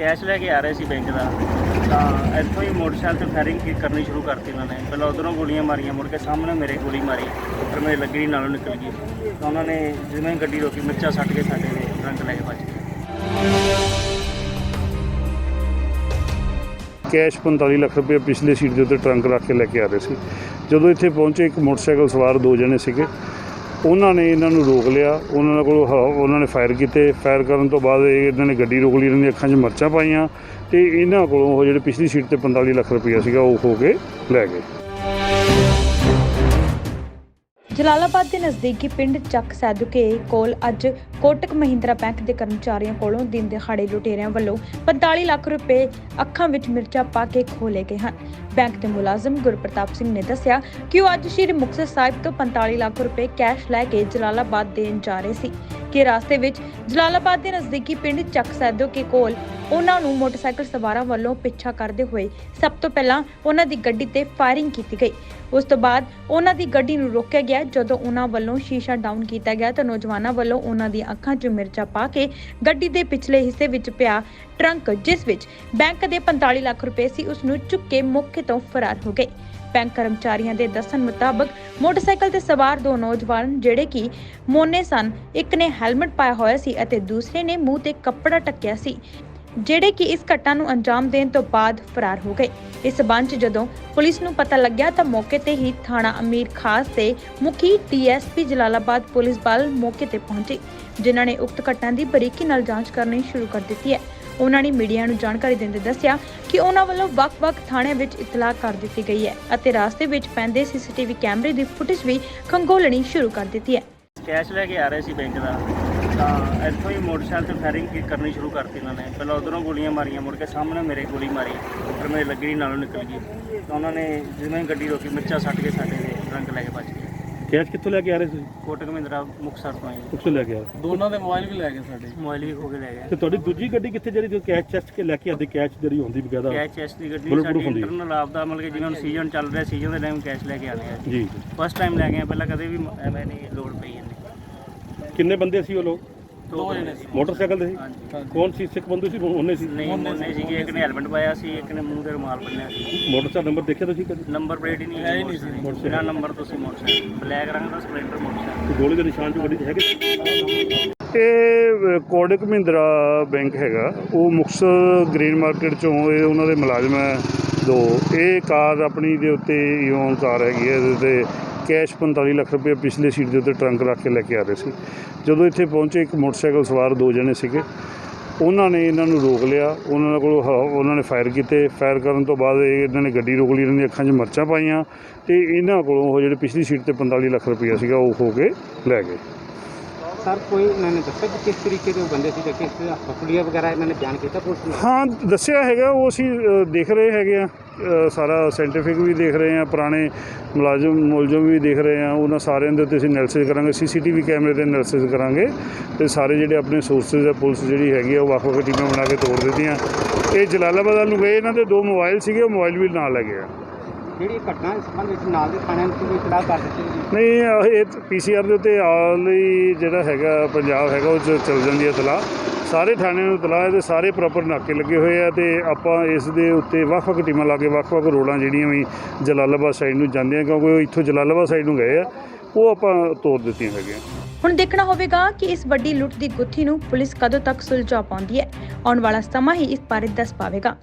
Cash ਲੈ ਕੇ ਆ ਰਹੇ ਸੀ ਬੈਂਕ ਦਾ, ਤਾਂ ਇੱਥੋਂ ਹੀ ਮੋਟਰਸਾਈਕਲ ਤੇ ਫਾਇਰਿੰਗ ਕਰਨੀ ਸ਼ੁਰੂ ਕਰਤੀ ਉਹਨਾਂ ਨੇ। ਪਹਿਲਾਂ ਉਧਰੋਂ ਗੋਲੀਆਂ ਮਾਰੀਆਂ, ਮੁੜ ਕੇ ਸਾਹਮਣੇ ਮੇਰੇ ਗੋਲੀ ਮਾਰੀ, ਫਿਰ ਮੇਰੇ ਲੱਗੀ ਨਾਲੋਂ ਨਿਕਲ ਗਈ। ਤਾਂ ਉਹਨਾਂ ਨੇ ਜਿਵੇਂ ਹੀ ਗੱਡੀ ਰੋਕੀ, ਮਿਰਚਾਂ ਸੱਟ ਕੇ ਸਾਡੇ ਟਰੰਕ ਲੈ ਕੇ ਭੱਜ ਗਏ। ਕੈਸ਼ 45 ਲੱਖ ਰੁਪਏ ਪਿਛਲੇ ਸੀਟ ਦੇ ਉੱਤੇ ਟਰੰਕ ਰੱਖ ਕੇ ਲੈ ਕੇ ਆ ਰਹੇ ਸੀ। ਜਦੋਂ ਇੱਥੇ ਪਹੁੰਚੇ, ਇੱਕ ਮੋਟਰਸਾਈਕਲ ਸਵਾਰ ਦੋ ਜਣੇ ਸੀਗੇ। ਉਹਨਾਂ ਨੇ ਇਹਨਾਂ ਨੂੰ ਰੋਕ ਲਿਆ। ਉਹਨਾਂ ਕੋਲ ਹ- ਉਹਨਾਂ ਨੇ ਫਾਇਰ ਕੀਤੇ। ਫਾਇਰ ਕਰਨ ਤੋਂ ਬਾਅਦ ਇਹ ਇਹਨਾਂ ਨੇ ਗੱਡੀ ਰੋਕ ਲਈ। ਇਹਨਾਂ ਦੀਆਂ ਅੱਖਾਂ 'ਚ ਮਰਚਾਂ ਪਾਈਆਂ ਤੇ ਇਹਨਾਂ ਕੋਲੋਂ ਉਹ ਜਿਹੜੇ ਪਿਛਲੀ ਸੀਟ ਤੇ 45 ਲੱਖ ਰੁਪਏ ਸੀਗਾ ਉਹ ਹੋ ਕੇ ਲੈ ਗਏ। ਜਲਾਲਾਬਾਦ ਦੇ ਨਜ਼ਦੀਕੀ ਪਿੰਡ ਚੱਕ ਸੈਦੂਕੇ ਕੋਲ ਅੱਜ ਕੋਟਕ ਮਹਿੰਦਰਾ ਬੈਂਕ ਦੇ ਕਰਮਚਾਰੀਆਂ ਕੋਲੋਂ ਦਿਨ ਦਿਹਾੜੇ ਲੁਟੇਰਿਆਂ ਵੱਲੋਂ 45 ਲੱਖ ਰੁਪਏ ਅੱਖਾਂ ਵਿੱਚ ਮਿਰਚਾਂ ਪਾ ਕੇ ਖੋਲੇ ਗਏ ਹਨ। ਬੈਂਕ ਦੇ ਮੁਲਾਜ਼ਮ ਗੁਰਪ੍ਰਤਾਪ ਸਿੰਘ ਨੇ ਦੱਸਿਆ ਕਿ ਉਹ ਅੱਜ ਸ਼੍ਰੀ ਮੁਕਤਸਰ ਸਾਹਿਬ ਤੋਂ 45 ਲੱਖ ਰੁਪਏ ਕੈਸ਼ ਲੈ ਕੇ ਜਲਾਲਾਬਾਦ ਦੇਣ ਜਾ ਰਹੇ ਸੀ। ਕਿ ਰਾਸਤੇ ਵਿੱਚ ਜਲਾਲਾਬਾਦ ਦੇ ਨਜ਼ਦੀਕੀ ਪਿੰਡ ਚੱਕ ਸੈਦੂਕੇ ਕੋਲ ਉਹਨਾਂ ਨੂੰ ਮੋਟਰਸਾਈਕਲ ਸਵਾਰਾਂ ਵੱਲੋਂ ਪਿੱਛਾ ਕਰਦੇ ਹੋਏ ਸਭ ਤੋਂ ਪਹਿਲਾਂ ਉਹਨਾਂ ਦੀ ਗੱਡੀ ਤੇ ਫਾਇਰਿੰਗ ਕੀਤੀ ਗਈ। ਉਸ ਤੋਂ ਬਾਅਦ ਉਹਨਾਂ ਦੀ ਗੱਡੀ ਨੂੰ ਰੋਕਿਆ ਗਿਆ। ਜਦੋਂ ਉਹਨਾਂ ਵੱਲੋਂ ਸ਼ੀਸ਼ਾ ਡਾਊਨ ਕੀਤਾ ਗਿਆ ਤਾਂ ਨੌਜਵਾਨਾਂ ਵੱਲੋਂ ਉਹਨਾਂ ਦੀਆਂ ਅੱਖਾਂ 'ਚ ਮਿਰਚਾਂ ਪਾ ਕੇ ਗੱਡੀ ਦੇ ਪਿਛਲੇ ਹਿੱਸੇ ਵਿੱਚ ਪਿਆ ਟਰੰਕ, ਜਿਸ ਵਿੱਚ ਬੈਂਕ ਦੇ 45 ਲੱਖ ਰੁਪਏ ਸੀ, ਉਸ ਨੂੰ ਚੁੱਕ ਕੇ ਮੌਕੇ ਤੋਂ ਫਰਾਰ ਹੋ ਗਏ। ਬੈਂਕ ਕਰਮਚਾਰੀਆਂ ਦੇ ਦੱਸਣ ਮੁਤਾਬਕ ਮੋਟਰਸਾਈਕਲ ਤੇ ਸਵਾਰ ਦੋ ਨੌਜਵਾਨ ਜਿਹੜੇ ਕਿ ਮੋਨੇ ਸਨ, ਇੱਕ ਨੇ ਹੈਲਮਟ ਪਾਇਆ ਹੋਇਆ ਸੀ ਅਤੇ ਦੂਸਰੇ ਨੇ ਮੂੰਹ ਤੇ ਕੱਪੜਾ ਟੱਕਿਆ ਸੀ, ਜਿਹੜੇ ਕਿ ਇਸ ਘਟਨਾ ਨੂੰ ਅੰਜਾਮ ਦੇਣ ਤੋਂ ਬਾਅਦ ਫਰਾਰ ਹੋ ਗਏ। ਇਸ ਸਬੰਧ 'ਚ ਜਦੋਂ ਪੁਲਿਸ ਨੂੰ ਪਤਾ ਲੱਗਿਆ ਤਾਂ ਮੌਕੇ ਤੇ ਹੀ ਥਾਣਾ ਅਮੀਰ ਖਾਸ ਦੇ ਮੁਖੀ ਡੀਐਸਪੀ ਜਲਾਲਾਬਾਦ ਪੁਲਿਸ ਬਲ ਮੌਕੇ ਤੇ ਪਹੁੰਚੇ, ਜਿਨ੍ਹਾਂ ਨੇ ਉਕਤ ਘਟਨਾ ਦੀ ਬਰੀਕੀ ਨਾਲ ਜਾਂਚ ਕਰਨੀ ਸ਼ੁਰੂ ਕਰ ਦਿੱਤੀ ਹੈ। ਉਹਨਾਂ ਨੇ ਮੀਡੀਆ ਨੂੰ ਜਾਣਕਾਰੀ ਦਿੰਦੇ ਦੱਸਿਆ ਕਿ ਉਹਨਾਂ ਵੱਲੋਂ ਵੱਖ-ਵੱਖ ਥਾਣਿਆਂ ਵਿੱਚ ਇਤਲਾਹ ਕਰ ਦਿੱਤੀ ਗਈ ਹੈ ਅਤੇ ਰਾਸਤੇ ਵਿੱਚ ਪੈਂਦੇ ਸੀਸੀਟੀਵੀ ਕੈਮਰੇ ਦੀ ਫੁਟੇਜ ਵੀ ਖੰਗੋਲਣੀ ਸ਼ੁਰੂ ਕਰ ਦਿੱਤੀ ਹੈ। ਕੈਸ਼ ਲੈ ਕੇ ਆ ਰਹੇ ਸੀ ਬੈਂਕ ਦਾ। ਤਾਂ ਇੱਥੋਂ ਹੀ ਮੋਟਰਸਾਈਕਲ ਤੇ ਫਾਇਰਿੰਗ ਕਰਨੀ ਸ਼ੁਰੂ ਕਰਤੀ ਉਹਨਾਂ ਨੇ। ਪਹਿਲਾਂ ਉਧਰੋਂ ਗੋਲੀਆਂ ਮਾਰੀਆਂ, ਮੁੜ ਕੇ ਸਾਹਮਣੇ ਮੇਰੇ ਗੋਲੀ ਮਾਰੀ। ਫਿਰ ਮੇਰੇ ਲੱਗਣੀ ਨਾਲੋਂ ਨਿਕਲ ਗਈ। ਤਾਂ ਉਹਨਾਂ ਨੇ ਜਿਵੇਂ ਗੱਡੀ ਰੋਕੀ, ਮਿਰਚਾਂ ਸੱਟ ਕੇ ਸਾਡੇ ਰੰਗ ਲੈ ਕੇ ਭੱਜ ਗਏ। ਕੈਸ਼ ਕਿੱਥੋਂ ਲੈ ਕੇ ਆ ਰਹੇ ਸੀ ਕੋਟਕ ਮਹਿੰਦਰਾ ਮੁਕਤਸਰ ਤੋਂ ਆਏ। ਕਿੱਥੋਂ ਲੈ ਕੇ ਆ ਦੋਨਾਂ ਦੇ ਮੋਬਾਈਲ ਵੀ ਲੈ ਗਏ ਸਾਡੇ। ਮੋਬਾਈਲ ਵੀ ਖੋ ਕੇ ਲੈ ਗਏ। ਤੇ ਤੁਹਾਡੀ ਦੂਜੀ ਗੱਡੀ ਕਿੱਥੇ ਜਿਹੜੀ ਤੁਸੀਂ ਕੈਸ਼ ਚੈਸਟ ਕੇ ਲੈ ਕੇ ਆਦੇ? ਕੈਸ਼ ਜਿਹੜੀ ਹੁੰਦੀ ਬਕਾਇਦਾ। ਕੈਸ਼ ਚੈਸ ਦੀ ਗੱਡੀ ਸਾਡੀ proof ਹੁੰਦੀ ਹੈ। ਇੰਟਰਨਲ ਆਪ ਦਾ ਮਤਲਬ ਕਿ ਜਿਵੇਂ ਹੁਣ ਸੀਜ਼ਨ ਚੱਲ ਰਿਹਾ ਸੀਜ਼ਨ ਦੇ ਟਾਈਮ ਕੈਸ਼ ਲੈ ਕੇ ਆਉਂਦੇ ਆ ਜੀ। ਫਸਟ ਟਾਈਮ ਲੈ ਗਏ ਆ, ਪਹਿਲਾਂ ਕਦੇ ਵੀ ਮ- ਐਵੇਂ ਨਹੀਂ ਲੋਡ ਪਈ ਇੰਨੀ। ਕਿੰਨੇ ਬੰਦੇ ਸੀ ਉਹ ਲੋਕ? ਦੋ ਜਣੇ ਸੀ। ਮੋਟਰਸਾਈਕਲ ਤੇ ਸੀ? ਹਾਂਜੀ। ਕੌਣ ਸੀ? ਸਿੱਖ ਬੰਦੇ ਸੀ ਉਹਨੇ ਸੀ? ਨਹੀਂ ਉਹਨੇ ਸੀਗੇ ਇੱਕ ਨੇ ਹੈਲਮਟ ਪਾਇਆ ਸੀ ਇੱਕ ਨੇ ਮੂੰਹ ਤੇ ਰੁਮਾਲ ਬੰਨਿਆ ਸੀ। ਮੋਟਰਸਾਈਕਲ ਨੰਬਰ ਦੇਖਿਆ ਤੁਸੀਂ ਕਦੇ? ਨੰਬਰ ਪਲੇਟ ਹੀ ਨਹੀਂ ਹੈ ਹੀ ਨਹੀਂ ਸੀ। ਮੋਟਰਸਾਈਕਲ। ਬਿਨਾਂ ਨੰਬਰ ਤੋਂ ਸੀ ਮੋਟਰਸਾਈਕਲ। ਬਲੈਕ ਰੰਗ ਦਾ ਸਪਲੈਂਡਰ ਮੋਟਰਸਾਈਕਲ। ਗੋਲੀ ਦੇ ਨਿਸ਼ਾਨ ਜੋ ਗੱਡੀ 'ਚ ਹੈਗੇ ਇਹ ਕੋਡਕ ਮਹਿੰਦਰਾ ਬੈਂਕ ਹੈਗਾ। ਉਹ ਮੁਕਤਸਰ ਗ੍ਰੀਨ ਮਾਰਕੀਟ ਚੋਂ ਇਹ ਉਹਨਾਂ ਦੇ ਮੁਲਾਜ਼ਮ ਹੈ ਦੋ। ਇਹ ਕਾਰ ਆਪਣੀ ਦੇ ਉੱਤੇ ਇਓਨ ਕਾਰ ਹੈਗੀ ਹੈ ਇਹਦੇ ਤੇ ਕੈਸ਼ 45 ਲੱਖ ਰੁਪਏ ਪਿਛਲੇ ਸੀਟ ਦੇ ਉੱਤੇ ਟਰੰਕ ਰੱਖ ਕੇ ਲੈ ਕੇ ਆ ਰਹੇ ਸੀ। ਜਦੋਂ ਇੱਥੇ ਪਹੁੰਚੇ ਇੱਕ ਮੋਟਰਸਾਈਕਲ ਸਵਾਰ ਦੋ ਜਣੇ ਸੀਗੇ। ਉਹਨਾਂ ਨੇ ਇਹਨਾਂ ਨੂੰ ਰੋਕ ਲਿਆ। ਉਹਨਾਂ ਕੋਲ ਉਹਨਾਂ ਨੇ ਫਾਇਰ ਕੀਤੇ। ਫਾਇਰ ਕਰਨ ਤੋਂ ਬਾਅਦ ਇਹ ਇਹਨਾਂ ਨੇ ਗੱਡੀ ਰੋਕ ਲਈ। ਇਹਨਾਂ ਦੀਆਂ ਅੱਖਾਂ 'ਚ ਮਰਚਾਂ ਪਾਈਆਂ ਤੇ ਇਹਨਾਂ ਕੋਲੋਂ ਉਹ ਜਿਹੜੇ ਪਿਛਲੀ ਸੀਟ ਤੇ 45 ਲੱਖ ਰੁਪਏ ਸੀਗਾ ਉਹ ਹੋ ਕੇ ਲੈ ਗਏ। ਸਰ ਕੋਈ ਇਹਨਾਂ ਨੇ ਦੱਸਿਆ ਕਿ ਕਿਸ ਤਰੀਕੇ ਦੇ ਉਹ ਬੰਦੇ ਸੀ ਤੇ ਕਿਸ ਹਸਪੀਟਲ ਵਗੈਰਾ ਇਹਨਾਂ ਨੇ ਬਿਆਨ ਕੀਤਾ ਪੁਲਿਸ ਨੂੰ? ਹਾਂ ਦੱਸਿਆ ਹੈਗਾ। ਉਹ ਅਸੀਂ ਦੇਖ ਰਹੇ ਹੈਗੇ ਆ। ਸਾਰਾ ਸਾਇੰਟੀਫਿਕ ਵੀ ਦੇਖ ਰਹੇ ਆ ਪੁਰਾਣੇ ਮੁਲਾਜ਼ਮ, ਮੁਲਜ਼ਮ ਵੀ ਦੇਖ ਰਹੇ ਆ ਉਹਨਾਂ ਸਾਰਿਆਂ ਦੇ ਉੱਤੇ ਅਸੀਂ ਐਨਾਲਿਸਿਸ ਕਰਾਂਗੇ ਸੀਸੀਟੀਵੀ ਕੈਮਰੇ ਤੇ ਐਨਾਲਿਸਿਸ ਕਰਾਂਗੇ ਤੇ ਸਾਰੇ ਜਿਹੜੇ ਆਪਣੇ ਸੋਰਸਸ ਆ ਪੁਲਿਸ ਜਿਹੜੀ ਹੈਗੀ ਆ, ਉਹ ਵੱਖ-ਵੱਖ ਟੀਮਾਂ ਬਣਾ ਕੇ ਤੋੜ ਦਿੱਤੀਆਂ। ਇਹ ਜਲਾਲਾਬਾਦ ਨੂੰ ਗਏ, ਇਹਨਾਂ ਦੇ ਦੋ ਮੋਬਾਈਲ ਸੀਗੇ, ਉਹ ਮੋਬਾਈਲ ਵੀ ਨਾਲ ਲੈ ਗਏ ਆ। ਜਿਹੜੀ ਇਹ ਘਟਨਾ ਇਸ ਸੰਬੰਧ ਵਿੱਚ ਨਾਲ ਦੇ ਥਾਣਿਆਂ ਨੂੰ ਵੀ ਇਤਲਾਹ ਕਰ ਦਿੱਤੀ ਗਈ? ਨਹੀਂ ਅਹ ਇਹ ਪੀਸੀਆਰ ਦੇ ਉੱਤੇ ਆਲ ਹੀ ਜਿਹੜਾ ਹੈਗਾ ਪੰਜਾਬ ਹੈਗਾ ਉਹ 'ਚ ਚੱਲ ਜਾਂਦੀ ਹੈ ਤਲਾ ਸਾਰੇ ਥਾਣਿਆਂ ਨੂੰ ਤਲਾ ਹੈ ਤੇ ਸਾਰੇ ਪ੍ਰੋਪਰ ਨਾਕੇ ਲੱਗੇ ਹੋਏ ਆ ਤੇ ਆਪਾਂ ਇਸ ਦੇ ਉੱਤੇ ਵੱਖ-ਵੱਖ ਟੀਮਾਂ ਲਾ ਕੇ ਵੱਖ-ਵੱਖ ਰੋਡਾਂ ਜਿਹੜੀਆਂ ਵੀ ਜਲਾਲਾਬਾਦ ਸਾਈਡ ਨੂੰ ਜਾਂਦੀਆਂ ਕਿਉਂਕਿ ਉਹ ਇੱਥੋਂ ਜਲਾਲਾਬਾਦ ਸਾਈਡ ਨੂੰ ਗਏ ਆ ਉਹ ਆਪਾਂ ਤੋੜ ਦਿੱਤੀਆਂ ਹੈਗੀਆਂ। ਹੁਣ ਦੇਖਣਾ ਹੋਵੇਗਾ ਕਿ ਇਸ ਵੱਡੀ ਲੁੱਟ ਦੀ ਗੁੱਥੀ ਨੂੰ ਪੁਲਿਸ ਕਦੋਂ ਤੱਕ ਸੁਲਝਾ ਪਾਉਂਦੀ ਹੈ। ਆਉਣ ਵਾਲਾ ਸਮਾਂ ਹੀ ਇਸ ਬਾਰੇ ਦੱਸ ਪਾਵੇਗਾ।